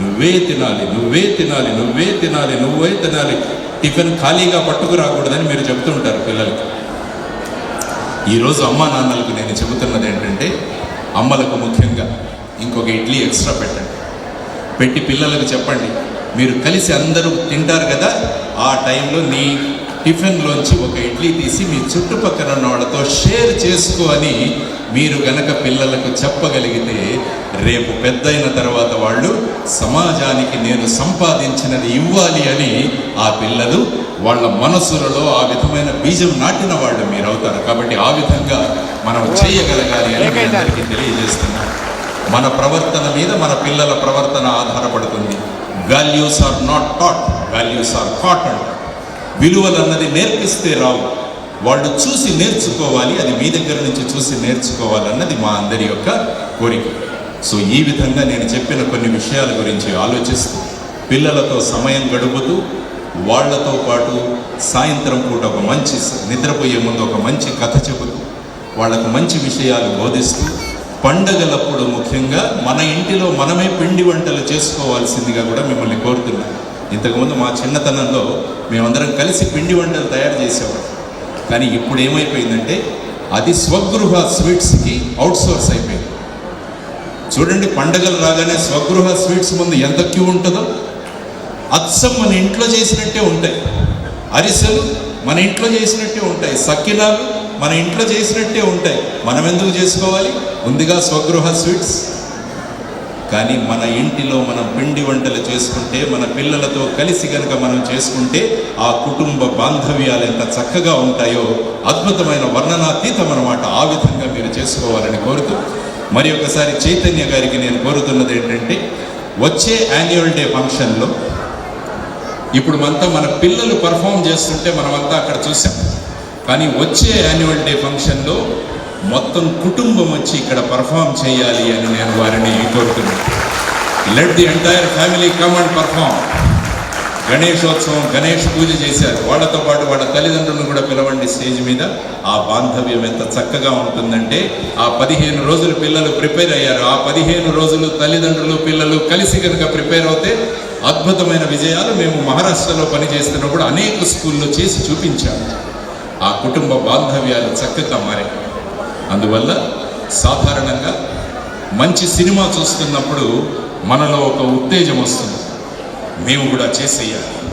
నువ్వే తినాలి నువ్వే తినాలి నువ్వే తినాలి నువ్వే తినాలి. టిఫిన్ ఖాళీగా పట్టుకురాకూడదని మీరు చెబుతుంటారు పిల్లలకి ఈరోజు అమ్మా నాన్నలకు నేను చెబుతున్నది ఏంటంటే అమ్మలకు ముఖ్యంగా ఇంకొక ఇడ్లీ ఎక్స్ట్రా పెట్టండి. పెట్టి పిల్లలకు చెప్పండి మీరు కలిసి అందరూ తింటారు కదా ఆ టైంలో నీ టిఫిన్లోంచి ఒక ఇడ్లీ తీసి మీ చుట్టుపక్కల ఉన్న వాళ్ళతో షేర్ చేసుకో అని మీరు గనక పిల్లలకు చెప్పగలిగితే రేపు పెద్దయిన తర్వాత వాళ్ళు సమాజానికి నేను సంపాదించినది ఇవ్వాలి అని ఆ పిల్లలు వాళ్ళ మనసులలో ఆ విధమైన బీజం నాటిన వాళ్ళు మీరు అవుతారు కాబట్టి ఆ విధంగా మనం చేయగలగాలి అని మీ అందరికీ తెలియజేస్తున్నాం మన ప్రవర్తన మీద మన పిల్లల ప్రవర్తన ఆధారపడుతుంది. Values are not taught values are caught అంటారు విలువలన్నది నేర్పిస్తే రావు. వాళ్ళు చూసి నేర్చుకోవాలి అది మీ దగ్గర నుంచి చూసి నేర్చుకోవాలన్నది మా అందరి యొక్క కోరిక. సో ఈ విధంగా నేను చెప్పిన కొన్ని విషయాల గురించి ఆలోచిస్తూ పిల్లలతో సమయం గడుపుతూ వాళ్ళతో పాటు సాయంత్రం పూట ఒక మంచి నిద్రపోయే ముందు ఒక మంచి కథ చెబుతూ వాళ్ళకు మంచి విషయాలు బోధిస్తూ పండగలప్పుడు ముఖ్యంగా మన ఇంటిలో మనమే పిండి వంటలు చేసుకోవాల్సిందిగా కూడా మిమ్మల్ని కోరుతున్నాను. ఇంతకుముందు మా చిన్నతనంలో మేమందరం కలిసి పిండి వంటలు తయారు చేసేవాళ్ళం. కానీ ఇప్పుడు ఏమైపోయిందంటే అది స్వగృహ స్వీట్స్కి అవుట్సోర్స్ అయిపోయింది. చూడండి పండగలు రాగానే స్వగృహ స్వీట్స్ ముందు ఎంత క్యూ ఉంటుందో? అచ్చం మన ఇంట్లో చేసినట్టే ఉంటాయి. అరిసెలు మన ఇంట్లో చేసినట్టే ఉంటాయి. సక్కినాలు మన ఇంట్లో చేసినట్టే ఉంటాయి. మనం ఎందుకు చేసుకోవాలి? ముందుగా స్వగృహ స్వీట్స్. కానీ మన ఇంటిలో మనం పిండి వంటలు చేసుకుంటే మన పిల్లలతో కలిసి కనుక మనం చేసుకుంటే ఆ కుటుంబ బాంధవ్యాలు ఎంత చక్కగా ఉంటాయో అద్భుతమైన వర్ణనాతీతం అన్నమాట ఆ విధంగా మీరు చేసుకోవాలని కోరుతూ మరి ఒకసారి చైతన్య గారికి నేను కోరుతున్నది ఏంటంటే వచ్చే యాన్యువల్ డే ఫంక్షన్లో ఇప్పుడు మనంతా మన పిల్లలు పర్ఫామ్ చేస్తుంటే మనమంతా అక్కడ చూసాం. కానీ వచ్చే యాన్యువల్ డే ఫంక్షన్లో మొత్తం కుటుంబం వచ్చి ఇక్కడ పర్ఫామ్ చేయాలి అని నేను వారిని కోరుతున్నాను. Let the entire family come and perform Ganeshotsav Ganesh puja చేశారు. వాళ్ళతో పాటు వాళ్ళ తల్లిదండ్రులను కూడా పిలవండి స్టేజ్ మీద. ఆ బాంధవ్యం ఎంత చక్కగా ఉంటుందంటే ఆ పదిహేను రోజులు పిల్లలు ప్రిపేర్ అయ్యారు. ఆ పదిహేను రోజులు తల్లిదండ్రులు పిల్లలు కలిసి కనుక ప్రిపేర్ అవుతే అద్భుతమైన విజయాలు మేము మహారాష్ట్రలో పనిచేస్తున్నప్పుడు అనేక స్కూల్లో చేసి చూపించాము ఆ కుటుంబ బాంధవ్యాలు చక్కగా మారాయి. అందువల్ల సాధారణంగా మంచి సినిమా చూస్తున్నప్పుడు మనలో ఒక ఉత్తేజం వస్తుంది. మేము కూడా చేసేయాలి.